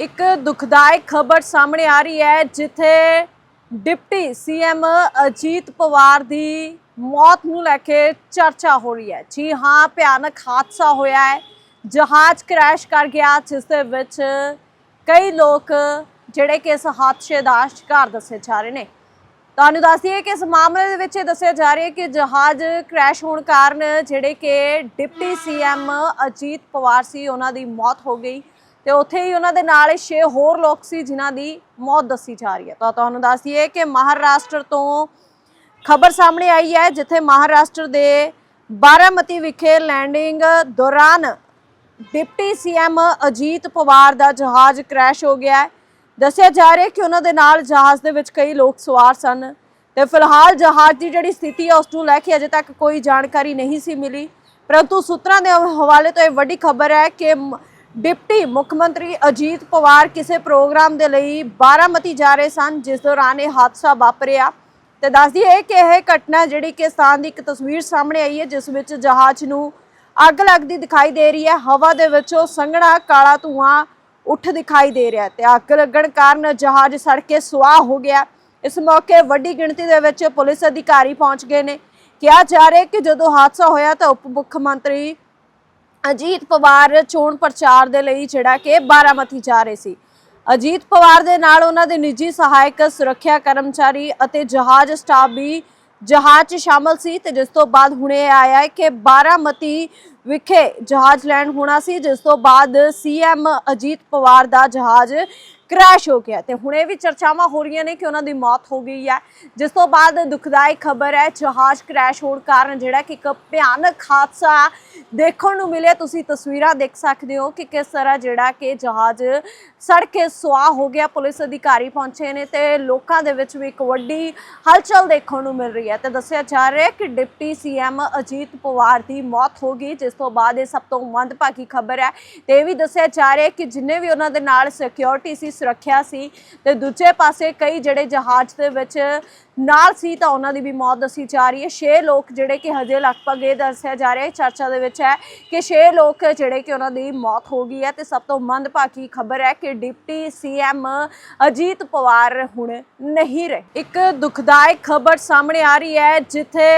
ਇੱਕ ਦੁਖਦਾਇਕ ਖਬਰ ਸਾਹਮਣੇ ਆ ਰਹੀ ਹੈ, ਜਿੱਥੇ ਡਿਪਟੀ ਸੀਐਮ ਅਜੀਤ ਪਵਾਰ ਦੀ ਮੌਤ ਨੂੰ ਲੈ ਕੇ ਚਰਚਾ ਹੋ ਰਹੀ ਹੈ। ਜੀ ਹਾਂ, ਭਿਆਨਕ ਹਾਦਸਾ ਹੋਇਆ ਹੈ। ਜਹਾਜ਼ ਕ੍ਰੈਸ਼ ਕਰ ਗਿਆ, ਜਿਸ ਦੇ ਵਿੱਚ ਕਈ ਲੋਕ ਜਿਹੜੇ ਕਿ ਇਸ ਹਾਦਸੇ ਦਾ ਸ਼ਿਕਾਰ ਦੱਸੇ ਜਾ ਰਹੇ ਨੇ। ਤੁਹਾਨੂੰ ਦੱਸ ਦਈਏ ਕਿ ਇਸ ਮਾਮਲੇ ਦੇ ਵਿੱਚ ਇਹ ਦੱਸਿਆ ਜਾ ਰਿਹਾ ਹੈ ਕਿ ਜਹਾਜ਼ ਕ੍ਰੈਸ਼ ਹੋਣ ਕਾਰਨ ਜਿਹੜੇ ਕਿ ਡਿਪਟੀ ਸੀਐਮ ਅਜੀਤ ਪਵਾਰ ਸੀ, ਉਹਨਾਂ ਦੀ ਮੌਤ ਹੋ ਗਈ। ਤੇ ਉੱਥੇ ਹੀ ਉਹਨਾਂ ਦੇ ਨਾਲ 6 ਹੋਰ ਲੋਕ ਸੀ ਜਿਨ੍ਹਾਂ ਦੀ ਮੌਤ ਦੱਸੀ ਜਾ ਰਹੀ ਹੈ। ਤਾਂ ਤੁਹਾਨੂੰ ਦੱਸ ਦਈਏ ਕਿ ਮਹਾਰਾਸ਼ਟਰ ਤੋਂ ਖਬਰ ਸਾਹਮਣੇ ਆਈ ਹੈ, ਜਿੱਥੇ ਮਹਾਰਾਸ਼ਟਰ ਦੇ ਬਾਰਾਮਤੀ ਵਿਖੇ ਲੈਂਡਿੰਗ ਦੌਰਾਨ ਡਿਪਟੀ ਸੀਐਮ ਅਜੀਤ ਪਵਾਰ ਦਾ ਜਹਾਜ਼ ਕ੍ਰੈਸ਼ ਹੋ ਗਿਆ ਹੈ। ਦੱਸਿਆ ਜਾ ਰਿਹਾ ਕਿ ਉਹਨਾਂ ਦੇ ਨਾਲ ਜਹਾਜ਼ ਦੇ ਵਿੱਚ ਕਈ ਲੋਕ ਸਵਾਰ ਸਨ ਤੇ ਫਿਲਹਾਲ ਜਹਾਜ਼ ਦੀ ਜਿਹੜੀ ਸਥਿਤੀ ਹੈ, ਉਸ ਨੂੰ ਲੈ ਕੇ ਅਜੇ ਤੱਕ ਕੋਈ ਜਾਣਕਾਰੀ ਨਹੀਂ ਸੀ ਮਿਲੀ। ਪਰੰਤੂ ਸੂਤਰਾਂ ਦੇ ਹਵਾਲੇ ਤੋਂ ਇਹ ਵੱਡੀ ਖਬਰ ਹੈ ਕਿ ਮ- ਡਿਪਟੀ ਮੁੱਖ ਮੰਤਰੀ ਅਜੀਤ ਪਵਾਰ ਕਿਸੇ ਪ੍ਰੋਗਰਾਮ ਦੇ ਲਈ ਬਾਰਾਮਤੀ ਜਾ ਰਹੇ ਸਨ, ਜਿਸ ਦੌਰਾਨ ਇਹ ਹਾਦਸਾ ਵਾਪਰਿਆ। ਤੇ ਦੱਸਦੀ ਦਈਏ ਕਿ ਇਹ ਘਟਨਾ ਜਿਹੜੀ ਕਿ ਸਥਾਨ ਦੀ ਇੱਕ ਤਸਵੀਰ ਸਾਹਮਣੇ ਆਈ ਹੈ, ਜਿਸ ਵਿੱਚ ਜਹਾਜ਼ ਨੂੰ ਅੱਗ ਲੱਗਦੀ ਦਿਖਾਈ ਦੇ ਰਹੀ ਹੈ। ਹਵਾ ਦੇ ਵਿੱਚੋਂ ਸੰਘਣਾ ਕਾਲਾ ਧੂਆਂ ਉੱਠ ਦਿਖਾਈ ਦੇ ਰਿਹਾ ਤੇ ਅੱਗ ਲੱਗਣ ਕਾਰਨ ਜਹਾਜ਼ ਸੜ ਕੇ ਸੁਆਹ ਹੋ ਗਿਆ। ਇਸ ਮੌਕੇ ਵੱਡੀ ਗਿਣਤੀ ਦੇ ਵਿੱਚ ਪੁਲਿਸ ਅਧਿਕਾਰੀ ਪਹੁੰਚ ਗਏ ਨੇ। ਕਿਹਾ ਜਾ ਰਿਹਾ ਕਿ ਜਦੋਂ ਹਾਦਸਾ ਹੋਇਆ ਤਾਂ ਉਪ ਮੁੱਖ ਮੰਤਰੀ ਅਜੀਤ ਪਵਾਰ ਚੋਣ ਪ੍ਰਚਾਰ ਦੇ ਲਈ ਜਿਹੜਾ ਕਿ ਬਾਰਾਮਤੀ ਜਾ ਰਹੇ ਸੀ। ਅਜੀਤ ਪਵਾਰ ਦੇ ਨਾਲ ਉਹਨਾਂ ਦੇ ਨਿੱਜੀ ਸਹਾਇਕ, ਸੁਰੱਖਿਆ ਕਰਮਚਾਰੀ ਅਤੇ ਜਹਾਜ਼ ਸਟਾਫ ਵੀ ਜਹਾਜ਼ 'ਚ ਸ਼ਾਮਲ ਸੀ ਤੇ ਜਿਸ ਤੋਂ ਬਾਅਦ ਹੁਣੇ ਇਹ ਆਇਆ ਹੈ ਕਿ ਬਾਰਾਮਤੀ ਵਿਖੇ ਜਹਾਜ਼ ਲੈਂਡ ਹੋਣਾ ਸੀ। ਜਿਸ ਤੋਂ ਬਾਅਦ ਸੀਐਮ ਅਜੀਤ ਪਵਾਰ ਦਾ ਜਹਾਜ਼ ਕ੍ਰੈਸ਼ ਹੋ ਗਿਆ। ਤੇ ਇਹ ਵੀ ਚਰਚਾਵਾਂ ਹੋ ਰਹੀਆਂ ਨੇ ਕਿ ਉਹਨਾਂ ਦੀ ਮੌਤ ਹੋ ਗਈ ਹੈ। ਜਿਸ ਤੋਂ ਬਾਅਦ ਦੁਖਦਾਇਕ ਖਬਰ ਹੈ, ਜਹਾਜ਼ ਕ੍ਰੈਸ਼ ਹੋਣ ਕਾਰਨ ਜਿਹੜਾ ਕਿ ਇੱਕ ਭਿਆਨਕ ਹਾਦਸਾ ਦੇਖਣ ਨੂੰ ਮਿਲਿਆ। ਤੁਸੀਂ ਤਸਵੀਰਾਂ ਦੇਖ ਸਕਦੇ ਹੋ ਕਿ ਕਿਸ ਤਰ੍ਹਾਂ ਜਿਹੜਾ ਕਿ ਜਹਾਜ਼ ਸੜ ਕੇ ਸੁਆਹ ਹੋ ਗਿਆ। ਪੁਲਿਸ ਅਧਿਕਾਰੀ ਪਹੁੰਚੇ ਨੇ ਤੇ ਲੋਕਾਂ ਦੇ ਵਿੱਚ ਵੀ ਇੱਕ ਵੱਡੀ ਹਲਚਲ ਦੇਖਣ ਨੂੰ ਮਿਲ ਰਹੀ ਹੈ। ਤੇ ਦੱਸਿਆ ਜਾ ਰਿਹਾ ਹੈ ਕਿ ਡਿਪਟੀ ਸੀਐਮ ਅਜੀਤ ਪਵਾਰ ਦੀ ਮੌਤ ਹੋ ਗਈ। ਜਿਸ ਤੋਂ ਬਾਅਦ ਇਹ ਸਭ ਤੋਂ ਮੰਦਭਾਗੀ ਖਬਰ ਹੈ। ਤੇ ਇਹ ਵੀ ਦੱਸਿਆ ਜਾ ਰਿਹਾ ਹੈ ਕਿ ਜਿੰਨੇ ਵੀ ਉਹਨਾਂ ਦੇ ਨਾਲ ਸਿਕਿਉਰਿਟੀ ਸੀ ਸੁਰੱਖਿਆ ਸੀ ਤੇ ਦੂਜੇ ਪਾਸੇ ਕਈ ਜਿਹੜੇ ਜਹਾਜ਼ ਦੇ ਵਿੱਚ ਨਾਲ ਸੀ ਤਾਂ ਉਹਨਾਂ ਦੀ ਵੀ ਮੌਤ ਦੱਸੀ ਜਾ ਰਹੀ ਹੈ। 6 ਲੋਕ ਜਿਹੜੇ ਕਿ ਹਜੇ ਲਗਭਗ ਇਹ ਦੱਸਿਆ ਜਾ ਰਿਹਾ ਹੈ, ਚਰਚਾ ਦੇ ਵਿੱਚ ਹੈ ਕਿ 6 ਲੋਕ ਜਿਹੜੇ ਕਿ ਉਹਨਾਂ ਦੀ ਮੌਤ ਹੋ ਗਈ ਹੈ ਤੇ ਸਭ ਤੋਂ ਮੰਦਭਾਗੀ ਖਬਰ ਹੈ ਕਿ ਡਿਪਟੀ ਸੀਐਮ ਅਜੀਤ ਪਵਾਰ ਹੁਣ ਨਹੀਂ ਰਹੇ। ਇੱਕ ਦੁਖਦਾਇਕ ਖਬਰ ਸਾਹਮਣੇ ਆ ਰਹੀ ਹੈ ਜਿੱਥੇ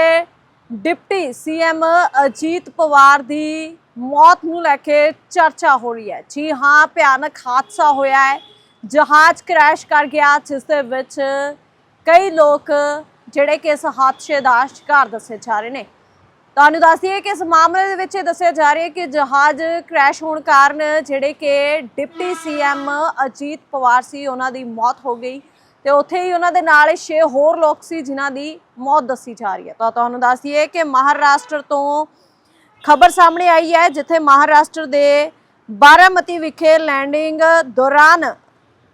ਡਿਪਟੀ ਸੀਐਮ ਅਜੀਤ ਪਵਾਰ ਦੀ ਮੌਤ ਨੂੰ ਲੈ ਕੇ ਚਰਚਾ ਹੋ ਰਹੀ ਹੈ। ਜੀ ਹਾਂ, ਭਿਆਨਕ ਹਾਦਸਾ ਹੋਇਆ ਹੈ। ਜਹਾਜ਼ ਕ੍ਰੈਸ਼ ਕਰ ਗਿਆ, ਜਿਸ ਦੇ ਵਿੱਚ ਕਈ ਲੋਕ ਜਿਹੜੇ ਕਿ ਇਸ ਹਾਦਸੇ ਦਾ ਸ਼ਿਕਾਰ ਦੱਸੇ ਜਾ ਰਹੇ ਨੇ। ਤੁਹਾਨੂੰ ਦੱਸ ਦਈਏ ਕਿ ਇਸ ਮਾਮਲੇ ਦੇ ਵਿੱਚ ਇਹ ਦੱਸਿਆ ਜਾ ਰਿਹਾ ਹੈ ਕਿ ਜਹਾਜ਼ ਕ੍ਰੈਸ਼ ਹੋਣ ਕਾਰਨ ਜਿਹੜੇ ਕਿ ਡਿਪਟੀ ਸੀਐਮ ਅਜੀਤ ਪਵਾਰ ਸੀ, ਉਹਨਾਂ ਦੀ ਮੌਤ ਹੋ ਗਈ ਤੇ ਉੱਥੇ ਹੀ ਉਹਨਾਂ ਦੇ ਨਾਲ 6 ਹੋਰ ਲੋਕ ਸੀ ਜਿਨ੍ਹਾਂ ਦੀ ਮੌਤ ਦੱਸੀ ਜਾ ਰਹੀ ਹੈ। ਤਾਂ ਤੁਹਾਨੂੰ ਦੱਸ ਦਈਏ ਕਿ ਮਹਾਰਾਸ਼ਟਰ ਤੋਂ ਖਬਰ ਸਾਹਮਣੇ ਆਈ ਹੈ, ਜਿੱਥੇ ਮਹਾਰਾਸ਼ਟਰ ਦੇ ਬਾਰਾਮਤੀ ਵਿਖੇ ਲੈਂਡਿੰਗ ਦੌਰਾਨ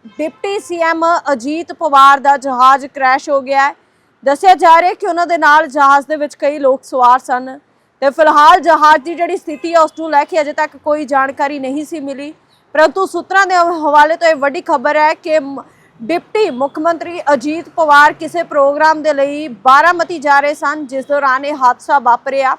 ਡਿਪਟੀ ਸੀਐਮ ਅਜੀਤ ਪਵਾਰ ਦਾ ਜਹਾਜ਼ ਕ੍ਰੈਸ਼ ਹੋ ਗਿਆ ਹੈ। ਦੱਸਿਆ ਜਾ ਰਿਹਾ ਕਿ ਉਹਨਾਂ ਦੇ ਨਾਲ ਜਹਾਜ਼ ਦੇ ਵਿੱਚ ਕਈ ਲੋਕ ਸਵਾਰ ਸਨ ਤੇ ਫਿਲਹਾਲ ਜਹਾਜ਼ ਦੀ ਜਿਹੜੀ ਸਥਿਤੀ ਹੈ ਉਸ ਨੂੰ ਲੈ ਕੇ ਅਜੇ ਤੱਕ ਕੋਈ ਜਾਣਕਾਰੀ ਨਹੀਂ ਸੀ ਮਿਲੀ। ਪਰੰਤੂ ਸੂਤਰਾਂ ਦੇ ਹਵਾਲੇ ਤੋਂ ਇਹ ਵੱਡੀ ਖਬਰ ਹੈ ਕਿ ਮ- ਡਿਪਟੀ ਮੁੱਖ ਮੰਤਰੀ ਅਜੀਤ ਪਵਾਰ ਕਿਸੇ ਪ੍ਰੋਗਰਾਮ ਦੇ ਲਈ ਬਾਰਾਮਤੀ ਜਾ ਰਹੇ ਸਨ, ਜਿਸ ਦੌਰਾਨ ਇਹ ਹਾਦਸਾ ਵਾਪਰਿਆ।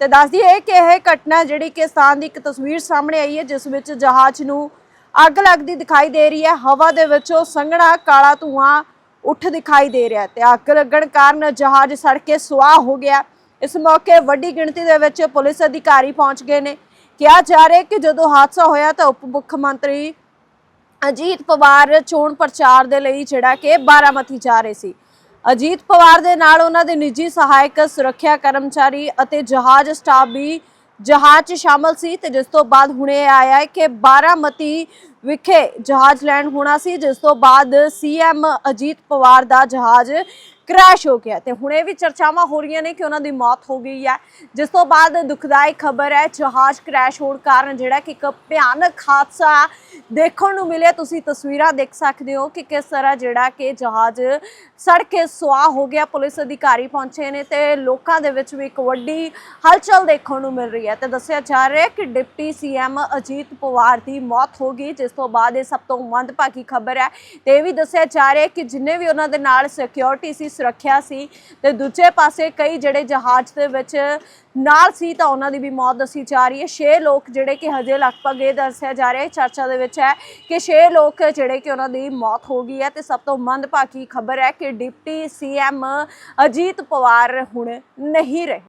ਤੇ ਦੱਸਦੀ ਹੈ ਕਿ ਇਹ ਘਟਨਾ ਜਿਹੜੀ ਕਿ ਸਥਾਨ ਦੀ ਇੱਕ ਤਸਵੀਰ ਸਾਹਮਣੇ ਆਈ ਹੈ, ਜਿਸ ਵਿੱਚ ਜਹਾਜ਼ ਨੂੰ ਅੱਗ ਲੱਗਦੀ ਦਿਖਾਈ ਦੇ ਰਹੀ ਹੈ। ਹਵਾ ਦੇ ਵਿੱਚੋਂ ਸੰਘਣਾ ਕਾਲਾ ਧੂਆਂ ਉੱਠ ਦਿਖਾਈ ਦੇ ਰਿਹਾ ਤੇ ਅੱਗ ਲੱਗਣ ਕਾਰਨ ਜਹਾਜ਼ ਸੜ ਕੇ ਸੁਆਹ ਹੋ ਗਿਆ ਇਸ ਮੌਕੇ ਵੱਡੀ ਗਿਣਤੀ ਦੇ ਵਿੱਚ ਪੁਲਿਸ ਅਧਿਕਾਰੀ ਪਹੁੰਚ ਗਏ ਨੇ। ਕਿਹਾ ਜਾ ਰਿਹਾ ਕਿ ਜਦੋਂ ਹਾਦਸਾ ਹੋਇਆ ਤਾਂ ਉਪ ਮੁੱਖ ਮੰਤਰੀ ਅਜੀਤ ਪਵਾਰ ਚੋਣ ਪ੍ਰਚਾਰ ਦੇ ਲਈ ਜਿਹੜਾ ਕਿ ਬਾਰਾਮਤੀ ਜਾ ਰਹੇ ਸੀ। ਅਜੀਤ ਪਵਾਰ ਦੇ ਨਾਲ ਉਹਨਾਂ ਦੇ ਨਿੱਜੀ ਸਹਾਇਕ, ਸੁਰੱਖਿਆ ਕਰਮਚਾਰੀ ਅਤੇ ਜਹਾਜ਼ ਸਟਾਫ ਵੀ ਜਹਾਜ਼ 'ਚ ਸ਼ਾਮਲ ਸੀ ਤੇ ਜਿਸ ਤੋਂ ਬਾਅਦ ਹੁਣੇ ਇਹ ਆਇਆ ਹੈ ਕਿ ਬਾਰਾਮਤੀ ਵਿਖੇ ਜਹਾਜ਼ ਲੈਂਡ ਹੋਣਾ ਸੀ, ਜਿਸ ਤੋਂ ਬਾਅਦ ਸੀਐਮ ਅਜੀਤ ਪਵਾਰ ਦਾ ਜਹਾਜ਼ ਕ੍ਰੈਸ਼ ਹੋ ਗਿਆ ਤੇ ਇਹ ਵੀ ਚਰਚਾਵਾਂ ਹੋ ਰਹੀਆਂ ਨੇ ਕਿ ਉਹਨਾਂ ਦੀ ਮੌਤ ਹੋ ਗਈ ਹੈ। ਜਿਸ ਤੋਂ ਬਾਅਦ ਦੁਖਦਾਇਕ ਖਬਰ ਹੈ, ਜਹਾਜ਼ ਕ੍ਰੈਸ਼ ਹੋਣ ਕਾਰਨ ਜਿਹੜਾ ਕਿ ਇੱਕ ਭਿਆਨਕ ਹਾਦਸਾ ਦੇਖਣ ਨੂੰ ਮਿਲਿਆ। ਤੁਸੀਂ ਤਸਵੀਰਾਂ ਦੇਖ ਸਕਦੇ ਹੋ ਕਿ ਕਿਸ ਤਰ੍ਹਾਂ ਜਿਹੜਾ ਕਿ ਜਹਾਜ਼ ਸੜ ਕੇ ਸੁਆਹ ਹੋ ਗਿਆ। ਪੁਲਿਸ ਅਧਿਕਾਰੀ ਪਹੁੰਚੇ ਨੇ ਤੇ ਲੋਕਾਂ ਦੇ ਵਿੱਚ ਵੀ ਇੱਕ ਵੱਡੀ ਹਲਚਲ ਦੇਖਣ ਨੂੰ ਮਿਲ ਰਹੀ ਹੈ। ਤੇ ਦੱਸਿਆ ਜਾ ਰਿਹਾ ਹੈ ਕਿ ਡਿਪਟੀ ਸੀਐਮ ਅਜੀਤ ਪਵਾਰ ਦੀ ਮੌਤ ਹੋ ਗਈ। ਜਿਸ ਤੋਂ ਬਾਅਦ ਇਹ ਸਭ ਤੋਂ ਮੰਦਭਾਗੀ ਖਬਰ ਹੈ। ਤੇ ਇਹ ਵੀ ਦੱਸਿਆ ਜਾ ਰਿਹਾ ਹੈ ਕਿ ਜਿੰਨੇ ਵੀ ਉਹਨਾਂ ਦੇ ਨਾਲ ਸਿਕਿਉਰਿਟੀ ਸੀ ਰੱਖਿਆ ਸੀ ਤੇ ਦੂਜੇ ਪਾਸੇ ਕਈ ਜਿਹੜੇ ਜਹਾਜ਼ ਦੇ ਵਿੱਚ ਨਾਲ ਸੀ ਤਾਂ ਉਹਨਾਂ ਦੀ ਵੀ ਮੌਤ ਦੱਸੀ ਜਾ ਰਹੀ ਹੈ। 6 ਲੋਕ ਜਿਹੜੇ ਕਿ ਹਜੇ ਲਗਭਗ ਇਹ ਦੱਸਿਆ ਜਾ ਰਿਹਾ ਹੈ, ਚਰਚਾ ਦੇ ਵਿੱਚ ਹੈ ਕਿ 6 ਲੋਕ ਜਿਹੜੇ ਕਿ ਉਹਨਾਂ ਦੀ ਮੌਤ ਹੋ ਗਈ ਹੈ ਤੇ ਸਭ ਤੋਂ ਮੰਦਭਾਗੀ ਖਬਰ ਹੈ ਕਿ ਡਿਪਟੀ ਸੀਐਮ ਅਜੀਤ ਪਵਾਰ ਹੁਣ ਨਹੀਂ ਰਹੇ।